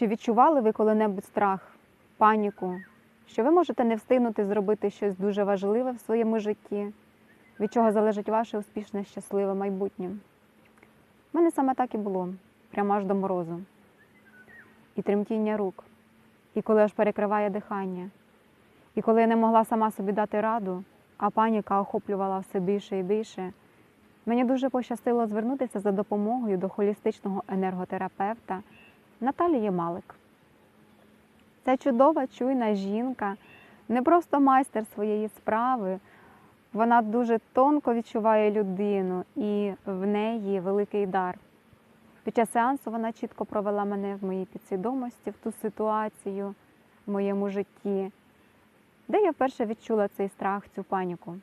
Чи відчували ви коли-небудь страх, паніку, що ви можете не встигнути зробити щось дуже важливе в своєму житті, від чого залежить ваше успішне, щасливе майбутнє? У мене саме так і було, прямо аж до морозу. І тремтіння рук, і коли аж перекриває дихання, і коли я не могла сама собі дати раду, а паніка охоплювала все більше і більше. Мені дуже пощастило звернутися за допомогою до холістичного енерготерапевта Наталії Малик. Ця чудова, чуйна жінка, не просто майстер своєї справи, вона дуже тонко відчуває людину і в неї великий дар. Під час сеансу вона чітко провела мене в моїй підсвідомості, в ту ситуацію в моєму житті, де я вперше відчула цей страх, цю паніку.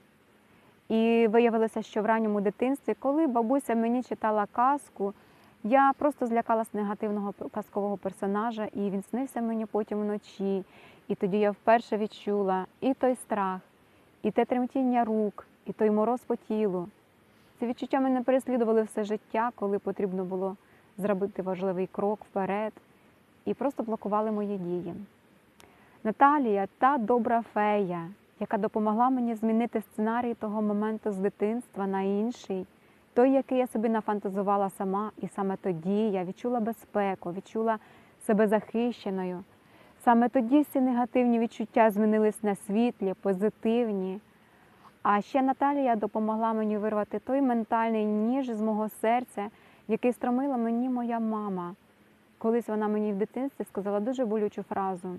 І виявилося, що в ранньому дитинстві, коли бабуся мені читала казку, я просто злякалась негативного казкового персонажа, і він снився мені потім вночі. І тоді я вперше відчула і той страх, і те тремтіння рук, і той мороз по тілу. Ці відчуття мене переслідували все життя, коли потрібно було зробити важливий крок вперед, і просто блокували мої дії. Наталія та добра фея, яка допомогла мені змінити сценарій того моменту з дитинства на інший, той, який я собі нафантазувала сама, і саме тоді я відчула безпеку, відчула себе захищеною. Саме тоді всі негативні відчуття змінились на світлі, позитивні. А ще Наталія допомогла мені вирвати той ментальний ніж з мого серця, який стромила мені моя мама. Колись вона мені в дитинстві сказала дуже болючу фразу,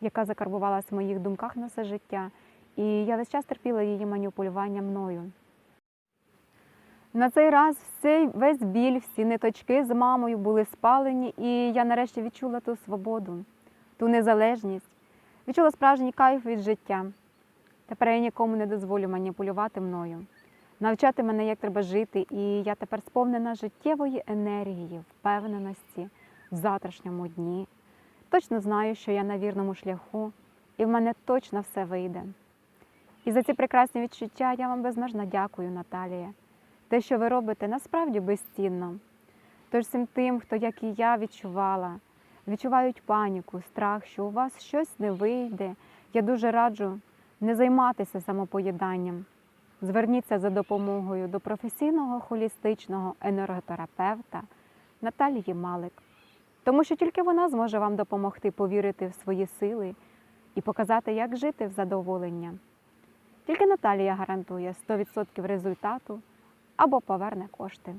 яка закарбувалась в моїх думках на все життя. І я весь час терпіла її маніпулювання мною. На цей раз всей, весь біль, всі ниточки з мамою були спалені, і я нарешті відчула ту свободу, ту незалежність, відчула справжній кайф від життя. Тепер я нікому не дозволю маніпулювати мною, навчати мене, як треба жити, і я тепер сповнена життєвої енергії, впевненості в завтрашньому дні. Точно знаю, що я на вірному шляху, і в мене точно все вийде. І за ці прекрасні відчуття я вам безмежно дякую, Наталія. Те, що ви робите, насправді безцінно. Тож всім тим, хто, як і я, відчувала, відчувають паніку, страх, що у вас щось не вийде, я дуже раджу не займатися самопоїданням. Зверніться за допомогою до професійного холістичного енерготерапевта Наталії Малик, тому що тільки вона зможе вам допомогти повірити в свої сили і показати, як жити в задоволення. Тільки Наталія гарантує 100% результату або поверне кошти.